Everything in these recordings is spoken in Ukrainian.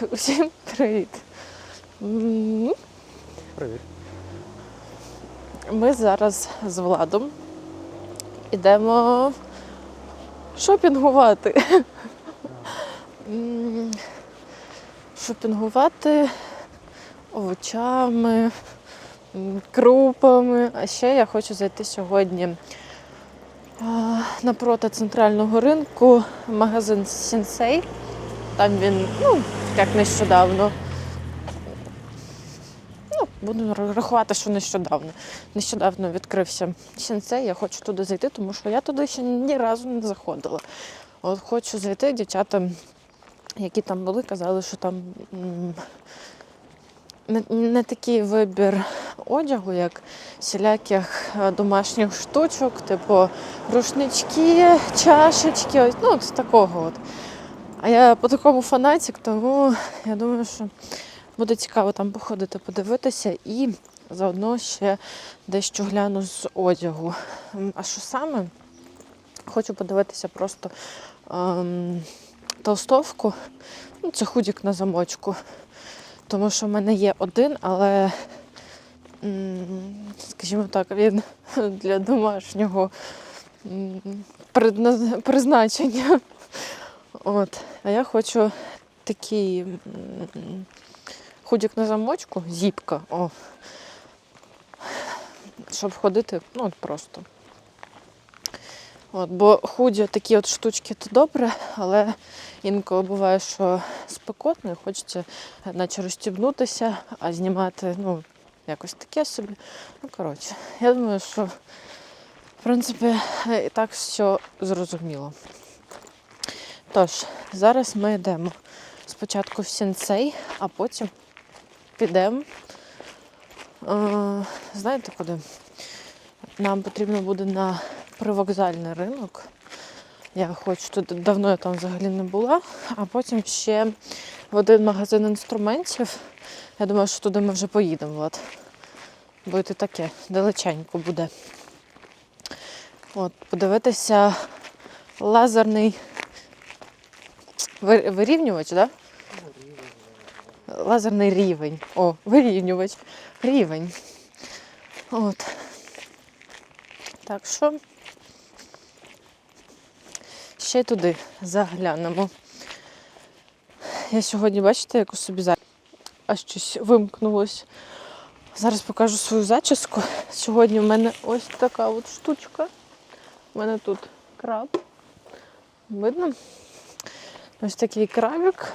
Усім привіт. Привіт. Ми зараз з Владом йдемо шопінгувати. Шопінгувати овочами, крупами. А ще я хочу зайти сьогодні напроти центрального ринку магазин Сінсей. Там він, ну, як нещодавно. Ну, буду рахувати, що нещодавно. Нещодавно відкрився Сінсей, я хочу туди зайти, тому що я туди ще ні разу не заходила. От хочу зайти, дівчата, які там були, казали, що там не, не такий вибір одягу, як всіляких е, домашніх штучок, типу рушнички, чашечки, ось, ну, з такого. От. А я по такому фанатик, тому я думаю, що буде цікаво там походити, подивитися і заодно ще дещо гляну з одягу. А що саме? Хочу подивитися просто ем, толстовку. Ну, це худік на замочку. Тому що в мене є один, але, скажімо так, він для домашнього призначення. От. А я хочу такий худік на замочку, зіпка, о, щоб ходити, ну от просто. От, бо худі такі от штучки то добре, але інколи буває, що спекотно і хочеться наче розстібнутися, а знімати, ну, якось таке собі. Ну, коротше, я думаю, що в принципі і так все зрозуміло. Тож, зараз ми йдемо спочатку в сінцей, а потім підемо. Е, знаєте куди? Нам потрібно буде на привокзальний ринок. Я хочу туди, давно я там взагалі не була, а потім ще в один магазин інструментів. Я думаю, що туди ми вже поїдемо, Влад. Бо таке далеченько буде. От, подивитися лазерний вирівнювач, так? Да? Лазерний рівень. О, вирівнювач. Рівень. От. Так що ще туди заглянемо. Я сьогодні, бачите, яку собі за... Аж щось вимкнулось. Зараз покажу свою зачіску. Сьогодні в мене ось така от штучка. У мене тут краб. Видно? Ось такий крабик.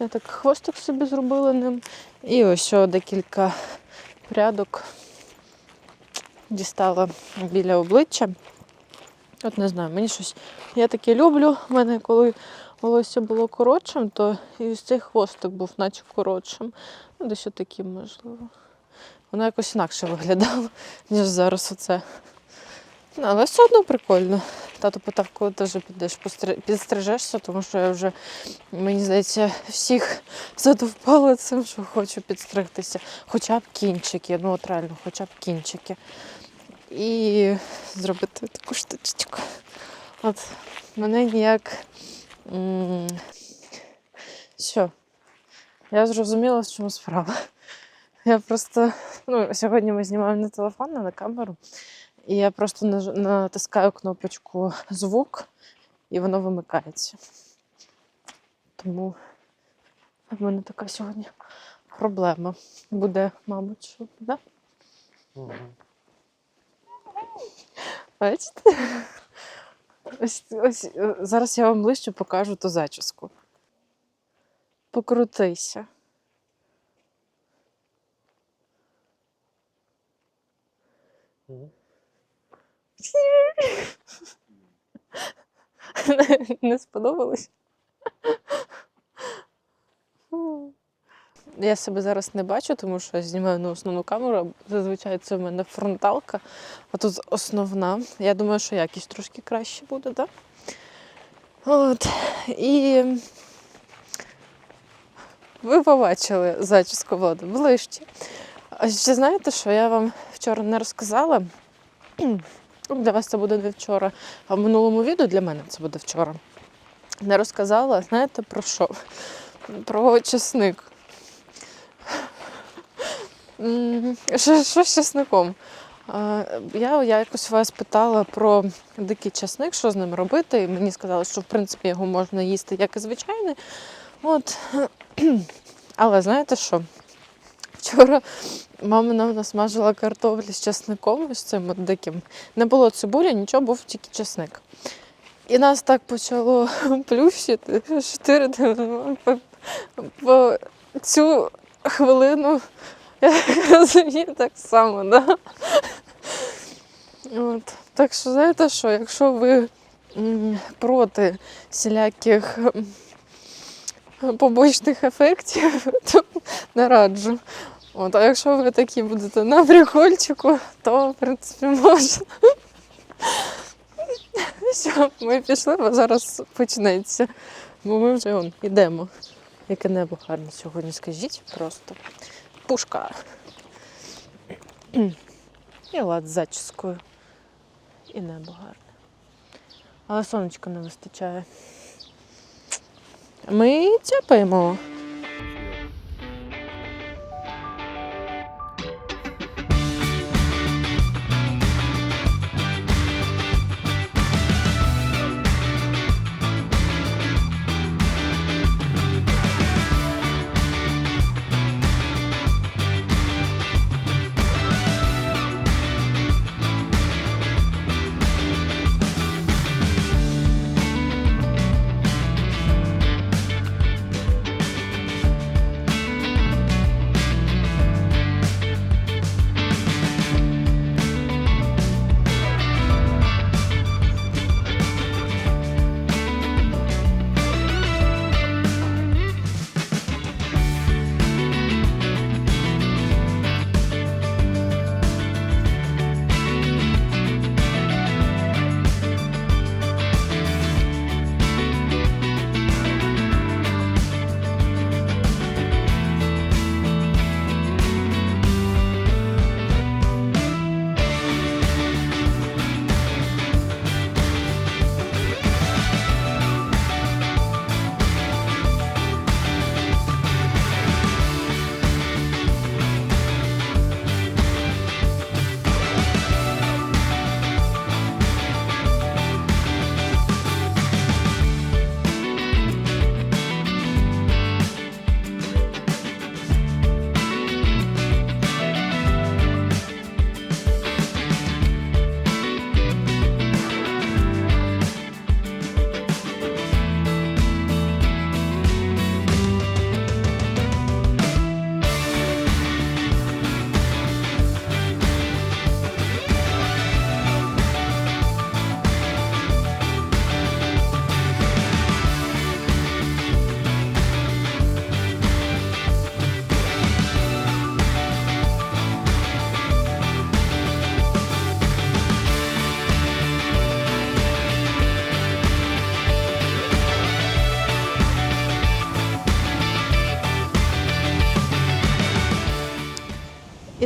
Я так хвостик собі зробила ним. І ось ще декілька прядок дістала біля обличчя. От не знаю, мені щось. Я таке люблю. У мене коли волосся було коротшим, то і ось цей хвостик був наче коротшим. Ну, десь отаким, можливо. Воно якось інакше виглядало, ніж зараз оце. Ну, але все одно прикольно. Тато питав, коли ти вже підеш підстрижешся, тому що я вже, мені здається, всіх задовбала цим, що хочу підстригтися. Хоча б кінчики, ну от реально, хоча б кінчики. І зробити таку штучку. От мене ніяк. Що? Я зрозуміла, в чому справа. Я просто. Ну, сьогодні ми знімаємо на телефон, а на камеру. І я просто натискаю кнопочку звук, і воно вимикається. Тому в мене така сьогодні проблема. Буде, мабуть, що да? Бачите? Ось, ось е, зараз я вам ближче покажу ту зачіску. Покрутися. Не сподобалось? Я себе зараз не бачу, тому що я знімаю на основну камеру. Зазвичай це в мене фронталка, а тут основна. Я думаю, що якість трошки краще буде, так? От. І ви побачили зачіску воду ближче. А ще знаєте, що я вам вчора не розказала? Для вас це буде не вчора, а в минулому відео для мене це буде вчора. Не розказала, знаєте про що? про чесник. Що, з чесником? Я, я якось вас питала про дикий чесник, що з ним робити, і мені сказали, що в принципі його можна їсти як і звичайний. От. Але знаєте що? Вчора мама нам насмажила картоплі з чесником, з цим от диким. Не було цибулі, нічого, був тільки чесник. І нас так почало плющити, що ти по, цю хвилину я розумію так само, да? От. Так що, знаєте що, якщо ви проти всіляких побочних ефектів, то не раджу. От, а якщо ви такі будете на прикольчику, то в принципі можна. Все, ми пішли, бо зараз почнеться. Бо ми вже вон, йдемо. Яке небо гарне сьогодні, скажіть просто. Пушка. І лад з зачіскою. І небо гарне. Але сонечка не вистачає. Ми тяпаємо.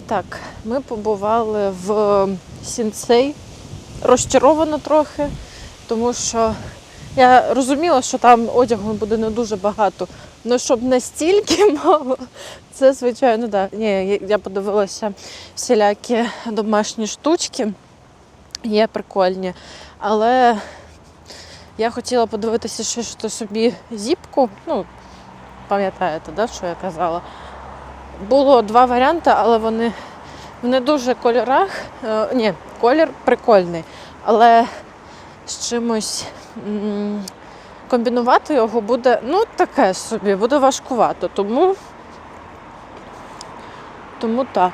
Так, ми побували в Сінцей. Розчарована трохи, тому що я розуміла, що там одягу буде не дуже багато. Ну, щоб настільки мало, це звичайно. Да. Ні, я- я подивилася всілякі домашні штучки, є прикольні. Але я хотіла подивитися ще що собі зіпку. Ну, пам'ятаєте, да, що я казала? Було два варіанти, але вони в не дуже кольорах. Е, ні, колір прикольний, але з чимось комбінувати його буде ну таке собі, буде важкувато. Тому, тому так.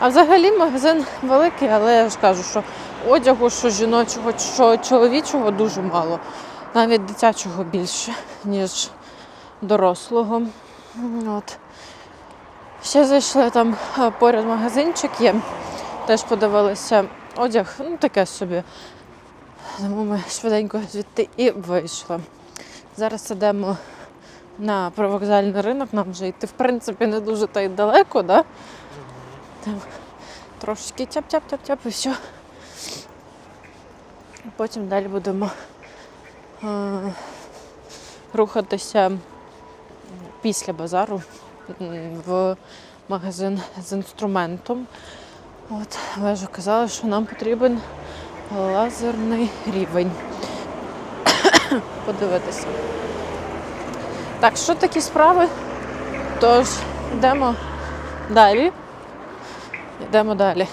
А взагалі магазин великий, але я ж кажу, що одягу, що жіночого, що чоловічого дуже мало. Навіть дитячого більше, ніж дорослого. От. Ще зайшли там е, поряд магазинчик є. Теж подивилися одяг, ну таке собі. Тому ми швиденько звідти і вийшли. Зараз йдемо на привокзальний ринок, нам вже йти, в принципі, не дуже та й далеко, да? Там трошечки тяп-тяп-тяп-тяп і все. Потім далі будемо е, рухатися після базару в магазин з інструментом. От, але вже казали, що нам потрібен лазерний рівень. Подивитися. Так, що такі справи? Тож, йдемо далі. Йдемо далі.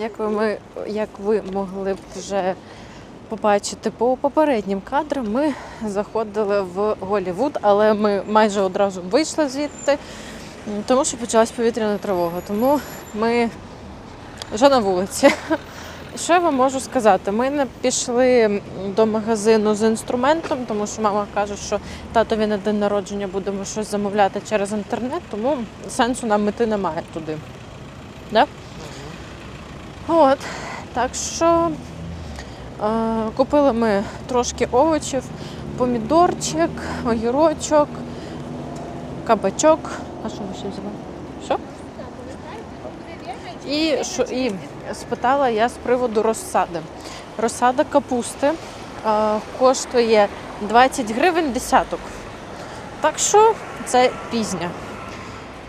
Як ви, ми, як ви могли б вже побачити по попереднім кадрам, ми заходили в Голівуд, але ми майже одразу вийшли звідти, тому що почалась повітряна тривога. Тому ми вже на вулиці. Що я вам можу сказати? Ми не пішли до магазину з інструментом, тому що мама каже, що татові на день народження будемо щось замовляти через інтернет, тому сенсу нам іти немає туди. Да? От. Так що е, купили ми трошки овочів, помідорчик, огірочок, кабачок. А що ми ще взяли? Що? І, що, і спитала я з приводу розсади. Розсада капусти е, коштує 20 гривень десяток. Так що це пізня.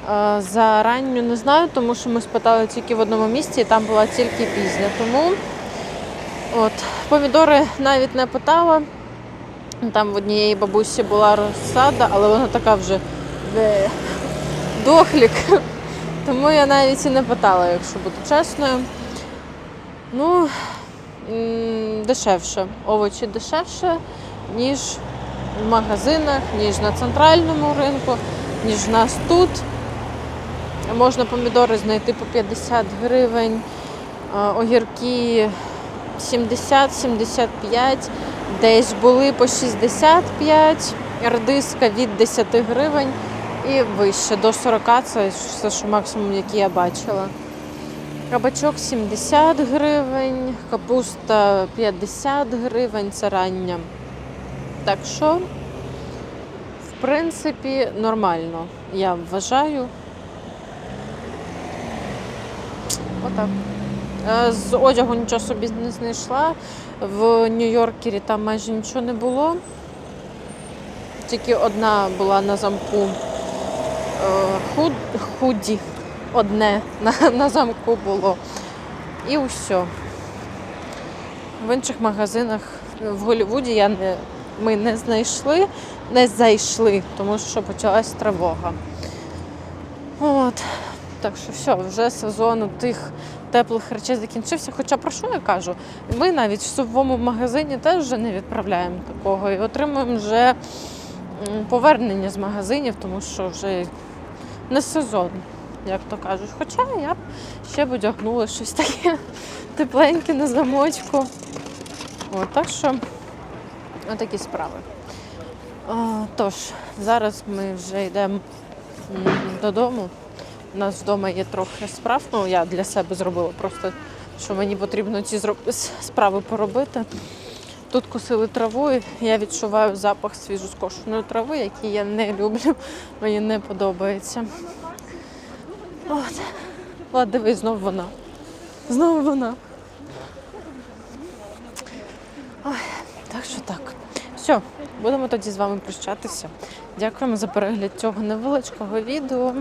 Е, За ранню не знаю, тому що ми спитали тільки в одному місці, і там була тільки пізня. Тому от, помідори навіть не питала. Там в однієї бабусі була розсада, але вона така вже дохлік. Тому я навіть і не питала, якщо бути чесною. Ну, дешевше. Овочі дешевше, ніж в магазинах, ніж на центральному ринку, ніж в нас тут. Можна помідори знайти по 50 гривень, огірки 70-75, десь були по 65, редиска від 10 гривень і вище до 40 це все, що максимум, який я бачила. Кабачок 70 гривень, капуста 50 гривень, це рання. Так що, в принципі, нормально, я вважаю. Отак. Е, З одягу нічого собі не знайшла. В Нью-Йоркері там майже нічого не було. Тільки одна була на замку е, худ, худі. Одне на, на замку було. І усе. В інших магазинах в Голлівуді я не, ми не знайшли, не зайшли, тому що почалась тривога. Так що все, вже сезон тих теплих речей закінчився. Хоча про що я кажу? Ми навіть в сувому магазині теж вже не відправляємо такого і отримуємо вже повернення з магазинів, тому що вже не сезон, як то кажуть. Хоча я б ще б одягнула щось таке тепленьке на замочку. От, так що отакі справи. А, тож, зараз ми вже йдемо додому. У нас вдома є трохи справ. Ну, я для себе зробила просто, що мені потрібно ці справи поробити. Тут косили траву, і я відчуваю запах свіжоскошеної трави, який я не люблю. Мені не подобається. От. Влад, дивись, знову вона. Знову вона. Ой, так що так. Все, будемо тоді з вами прощатися. Дякуємо за перегляд цього невеличкого відео.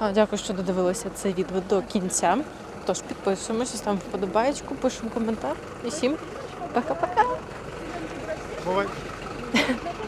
Дякую, що додивилися це відео до кінця. Тож підписуємося, ставимо вподобаєчку, пишемо коментар. І всім пока-пока. Бувай.